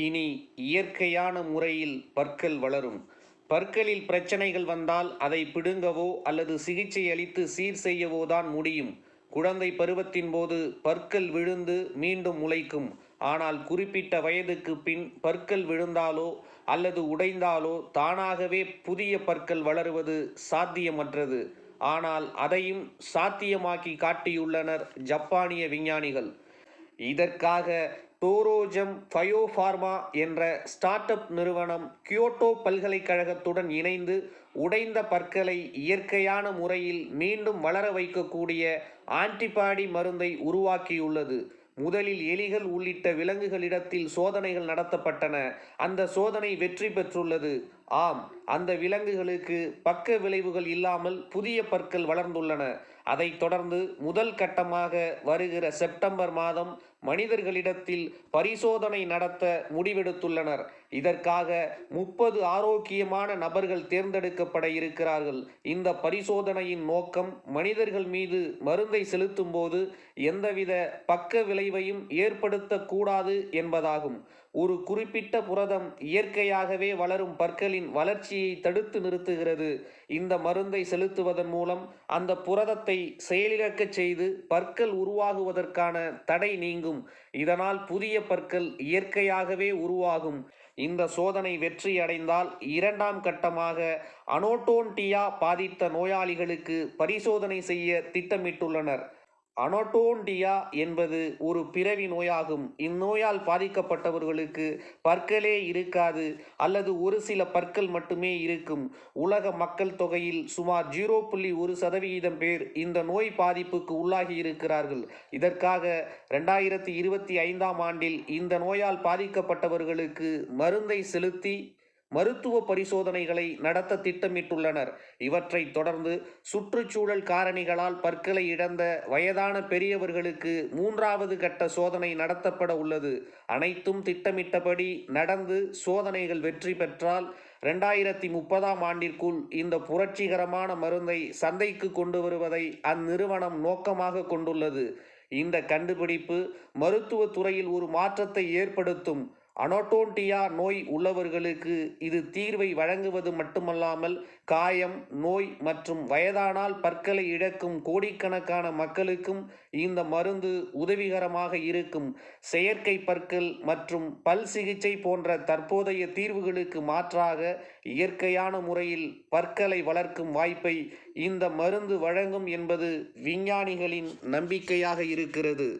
இனி இயற்கையான முறையில் பற்கள் வளரும். பற்களில் பிரச்சனைகள் வந்தால் அதை பிடுங்கவோ அல்லது சிகிச்சை அளித்து சீர் செய்யவோ தான் முடியும். குழந்தை பருவத்தின் போது பற்கள் விழுந்து மீண்டும் முளைக்கும். ஆனால் குறிப்பிட்ட வயதுக்கு பின் பற்கள் விழுந்தாலோ அல்லது உடைந்தாலோ தானாகவே புதிய பற்கள் வளருவது சாத்தியமற்றது. ஆனால் அதையும் சாத்தியமாக்கி காட்டியுள்ளனர் ஜப்பானிய விஞ்ஞானிகள். இதற்காக டோரோஜம் ஃபயோஃபார்மா என்ற ஸ்டார்ட் அப் நிறுவனம் கியோட்டோ பல்கலைக்கழகத்துடன் இணைந்து உடைந்த பற்களை இயற்கையான முறையில் மீண்டும் வளர வைக்கக்கூடிய ஆன்டிபாடி மருந்தை உருவாக்கியுள்ளது. முதலில் எலிகள் உள்ளிட்ட விலங்குகளிடத்தில் சோதனைகள் நடத்தப்பட்டன. அந்த சோதனை வெற்றி பெற்றுள்ளது. ஆம் அந்த விலங்குகளுக்கு பக்க விளைவுகள் இல்லாமல் புதிய பற்கள் வளர்ந்துள்ளன. அதைத் தொடர்ந்து முதல் கட்டமாக வருகிற செப்டம்பர் மாதம் மனிதர்களிடத்தில் பரிசோதனை நடத்த முடிவெடுத்துள்ளனர். இதற்காக முப்பது ஆரோக்கியமான நபர்கள் தேர்ந்தெடுக்கப்பட இருக்கிறார்கள். இந்த பரிசோதனையின் நோக்கம் மனிதர்கள் மீது மருந்தை செலுத்தும் போது எந்தவித பக்க விளைவையும் ஏற்படுத்தக்கூடாது என்பதாகும். ஒரு குறிப்பிட்ட புரதம் இயற்கையாகவே வளரும் பற்களின் வளர்ச்சியை தடுத்து நிறுத்துகிறது. இந்த மருந்தை செலுத்துவதன் மூலம் அந்த புரதத்தை செயலிழக்கச் செய்து பற்கள் உருவாகுவதற்கான தடை நீங்கும். இதனால் புதிய பற்கள் இயற்கையாகவே உருவாகும். இந்த சோதனை வெற்றி அடைந்தால் இரண்டாம் கட்டமாக அனோட்டோன்டியா பாதித்த நோயாளிகளுக்கு பரிசோதனை செய்ய திட்டமிட்டுள்ளனர். அனோட்டோண்டியா என்பது ஒரு பிறவி நோயாகும். இந்நோயால் பாதிக்கப்பட்டவர்களுக்கு பற்களே இருக்காது அல்லது ஒரு சில பற்கள் மட்டுமே இருக்கும். உலக மக்கள் தொகையில் சுமார் ஜீரோ புள்ளி ஒரு சதவிகிதம் பேர் இந்த நோய் பாதிப்புக்கு உள்ளாகி இருக்கிறார்கள். இதற்காக ரெண்டாயிரத்தி இருபத்தி ஐந்தாம் ஆண்டில் இந்த நோயால் பாதிக்கப்பட்டவர்களுக்கு மருந்தை செலுத்தி மருத்துவ பரிசோதனைகளை நடத்த திட்டமிட்டுள்ளனர். இவற்றைத் தொடர்ந்து சுற்றுச்சூழல் காரணிகளால் பற்களை இழந்த வயதான பெரியவர்களுக்கு மூன்றாவது கட்ட சோதனை நடத்தப்பட உள்ளது. அனைத்தும் திட்டமிட்டபடி நடந்து சோதனைகள் வெற்றி பெற்றால் ரெண்டாயிரத்தி முப்பதாம் ஆண்டிற்குள் இந்த புரட்சிகரமான மருந்தை சந்தைக்கு கொண்டு வருவதை அந்நிறுவனம் நோக்கமாக கொண்டுள்ளது. இந்த கண்டுபிடிப்பு மருத்துவ துறையில் ஒரு மாற்றத்தை ஏற்படுத்தும். அனோட்டோன்டியா நோய் உள்ளவர்களுக்கு இது தீர்வை வழங்குவது மட்டுமல்லாமல் காயம் நோய் மற்றும் வயதானால் பற்களை இழக்கும் கோடிக்கணக்கான மக்களுக்கும் இந்த மருந்து உதவிகரமாக இருக்கும். செயற்கை பற்கள் மற்றும் பல் சிகிச்சை போன்ற தற்போதைய தீர்வுகளுக்கு மாற்றாக இயற்கையான முறையில் பற்களை வளர்க்கும் வாய்ப்பை இந்த மருந்து வழங்கும் என்பது விஞ்ஞானிகளின் நம்பிக்கையாக இருக்கிறது.